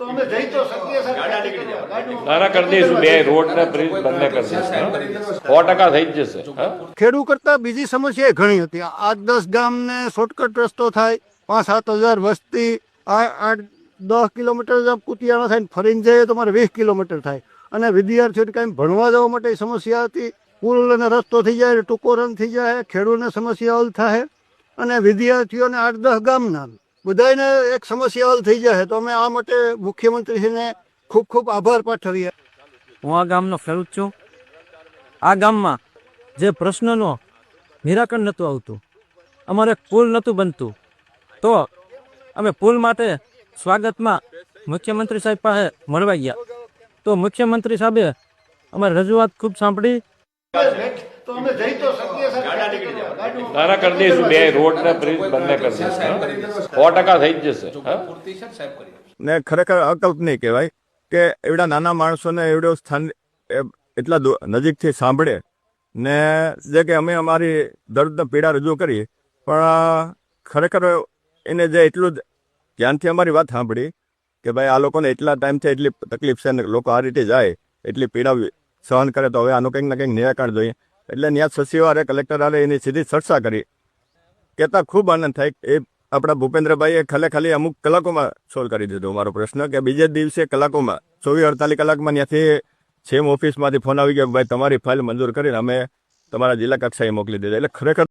ને કરતાં બીજી સમસ્યા ઘણી હતી. આઠ દસ ગામને શોર્ટકટ રસ્તો થાય પાંચ સાત હજાર વસ્તી આ આઠ દસ કિલોમીટર જ કુતિયાણા થઈને ફરીને જઈએ તો મારે વીસ કિલોમીટર થાય. અને વિદ્યાર્થીઓને કાંઈ ભણવા જવા માટે સમસ્યા હતી. પુલ અને રસ્તો થઈ જાય ટૂંકો રન થઈ જાય ખેડૂતને સમસ્યા હલ થાય. અને વિદ્યાર્થીઓને આઠ દસ ગામના બધાને એક સમસ્યા હલ થઈ જાય તો અમે આ માટે મુખ્યમંત્રીશ્રીને ખૂબ ખૂબ આભાર પાઠવીએ. હું આ ગામનો ખેડૂત છું. આ ગામમાં જે પ્રશ્નનો નિરાકરણ નહોતું આવતું, અમારે પુલ નહોતું બનતું, તો અમે પુલ માટે સ્વાગતમાં મુખ્યમંત્રી સાહેબ પાસે મળવા ગયા. તો મુખ્યમંત્રી સાહેબે અમારી રજૂઆત ખૂબ સાંભળી. તો અમે જઈ તો શકીએ સર. નાના કરી દઈશું. બે રોડ ને બ્રિજ બંને કરી દઈશું. સો ટકા થઈ જ જશે. ને ખરેખર અકલ્પનીય કહેવાય કે એવડા નાના માણસોને એવડો સ્થાન એટલા દૂ- નજીકથી સાંભળે ને જે કે અમે અમારી દર્દ પીડા રજૂ કરી પણ ખરેખર એને જે એટલું જ ધ્યાનથી અમારી વાત સાંભળી કે ભાઈ આ લોકોને એટલા ટાઈમથી એટલી તકલીફ છે ને લોકો આ રીતે જાય એટલી પીડા સહન કરે તો હવે આનું કંઈક ને કંઈક નિરાકરણ જોઈએ. એટલે ત્યાં સચિવારે કલેક્ટર આરે એની સીધી ચર્ચા કરી. કહેતા ખૂબ આનંદ થાય એ આપણા ભૂપેન્દ્રભાઈએ ખાલી ખાલી અમુક કલાકોમાં સોલ્વ કરી દીધો. મારો પ્રશ્ન કે બીજે દિવસે કલાકોમાં, ચોવીસ અડતાલીસ કલાકમાં ત્યાંથી સેમ ઓફિસમાંથી ફોન આવી ગયો ભાઈ તમારી ફાઇલ મંજૂર કરીને અમે તમારા જિલ્લા કક્ષાએ મોકલી દીધા. એટલે ખરેખર